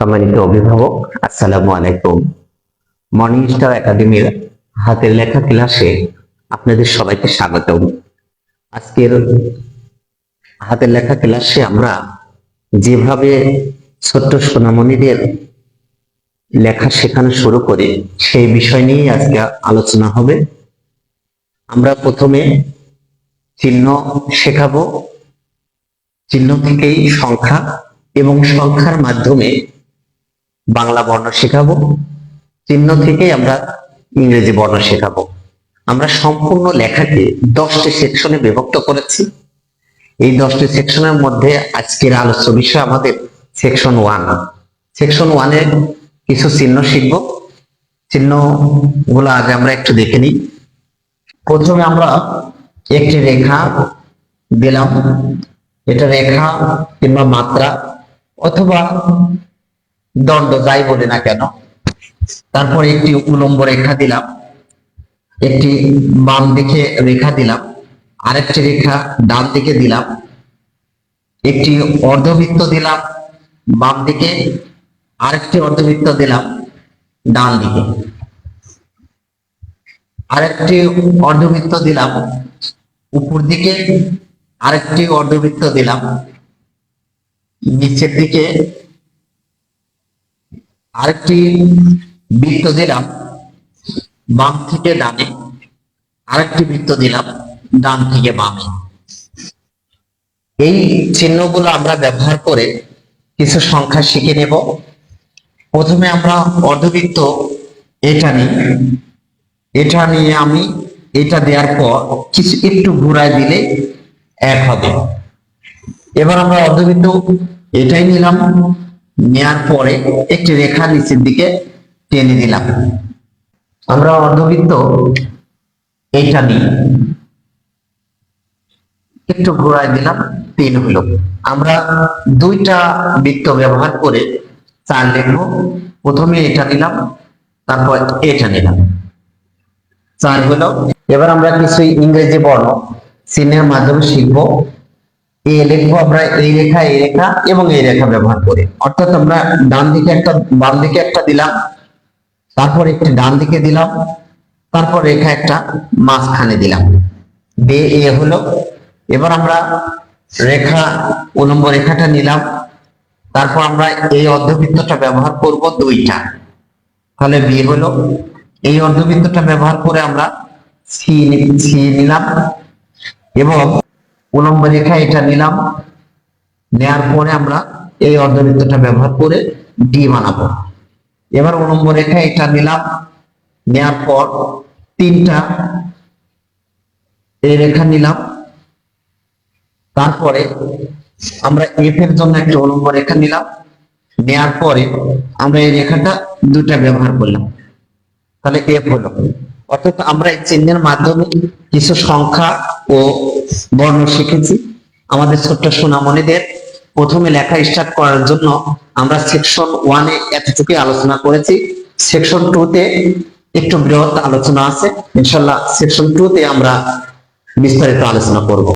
সম্মানিত অভিভাবক, আসসালামু আলাইকুম। মর্নিং স্টার একাডেমির হাতের লেখা ক্লাসে আপনাদের সবাইকে স্বাগতম। আজকের হাতের লেখা ক্লাসে আমরা যেভাবে ছোট্ট সোনামণিদের লেখা শেখানো শুরু করি, সেই বিষয় নিয়ে আজকে আলোচনা হবে। আমরা প্রথমে চিহ্ন শেখাবো। চিহ্ন থেকেই সংখ্যা এবং সংখ্যার মাধ্যমে বাংলা বর্ণ শেখাবো। চিহ্ন থেকেই আমরা ইংরেজি বর্ণ শেখাবো। আমরা সম্পূর্ণ লেখাকে দশটি সেকশনে বিভক্ত করেছি। এই দশটি সেকশনের মধ্যে আজকের আলোচ্য বিষয় আমাদের সেকশন ওয়ান। সেকশন ওয়ানে কিছু চিহ্ন শিখব। চিহ্নগুলো আজ আমরা একটু দেখে নিই। প্রথমে আমরা একটি রেখা দিলাম। এটা রেখা কিংবা মাত্রা অথবা দণ্ড যাই বলি না কেন? তারপর একটি উলম্ব রেখা দিলাম। একটি বাম দিকে রেখা দিলাম। আরেকটি রেখা ডান দিকে দিলাম। একটি অর্ধবৃত্ত দিলাম বাম দিকে। আরেকটি অর্ধবৃত্ত দিলাম ডান দিকে। আরেকটি অর্ধবৃত্ত দিলাম উপর দিকে। আরেকটি অর্ধবৃত্ত দিলাম নিচের দিকে। আরেকটি বৃত্ত দিলাম, বাম থেকে ডানে। আরেকটি বৃত্ত দিলাম, ডান থেকে বামে। এই চিহ্নগুলো আমরা ব্যবহার করে কিছু সংখ্যা শিখে নেব। প্রথমে আমরা অর্ধবৃত্ত, এটা নিই। এটা নিয়ে আমি এটা দেওয়ার পর কিছু একটু ঘুরায় দিলে এক হবে। এবার আমরা অর্ধবৃত্ত, এটাই নিলাম। নেয়ার পরে একটি রেখা নিচের দিকে টেনে দিলাম আমরা অর্ধবৃত্ত এইটা নিই। একটু ঘোরায় দিলাম, তিন হলো। আমরা দুইটা বৃত্ত ব্যবহার করে চার লিখব। প্রথমে এটা নিলাম, তারপর এটা নিলাম। চার হলো, এবার আমরা কিছু ইংরেজি বর্ণ, চিহ্নের মাধ্যমে শিখব। এ লিখব আমরা এই রেখা এই রেখা এবং এই রেখা ব্যবহার করে। অর্থাৎ আমরা ডান দিকে একটা, বাম দিকে একটা দিলাম, তারপর একটি ডান দিকে দিলাম, তারপর রেখা একটা মাঝখানে দিলাম। দিয়ে এ হলো। এবার আমরা রেখা, উলম্ব রেখাটা নিলাম। তারপর আমরা এই অর্ধবৃত্তটা ব্যবহার করব দুইটা। তাহলে বি হলো। এই অর্ধবৃত্তটা ব্যবহার করে আমরা সি নিলাম এবং উলম্ব রেখা এটা নিলাম। নেয়ার পরে আমরা এই অর্ধবৃত্তটা ব্যবহার করে ডি বানাবো। এবার উলম্ব রেখা এটা নিলাম। নেয়ার পর তিনটা এই রেখা নিলাম। তারপরে আমরা এফ এর জন্য একটা উলম্ব রেখা নিলাম। নেয়ার পরে আমরা এই রেখাটা দুটা ব্যবহার করলাম। তাহলে এফ হলো। অর্থাৎ আমরা এই চিহ্নের মাধ্যমে কিছু সংখ্যা ও বর্ণ শিখেছি। আমাদের ছোট্ট সোনামণিদের প্রথমে লেখা স্টার্ট করার জন্য আমরা সেকশন ওয়ানে এতটুকুই আলোচনা করেছি। সেকশন টু তে একটু বৃহৎ আলোচনা আছে। ইনশাল্লাহ সেকশন টু তে আমরা বিস্তারিত আলোচনা করব।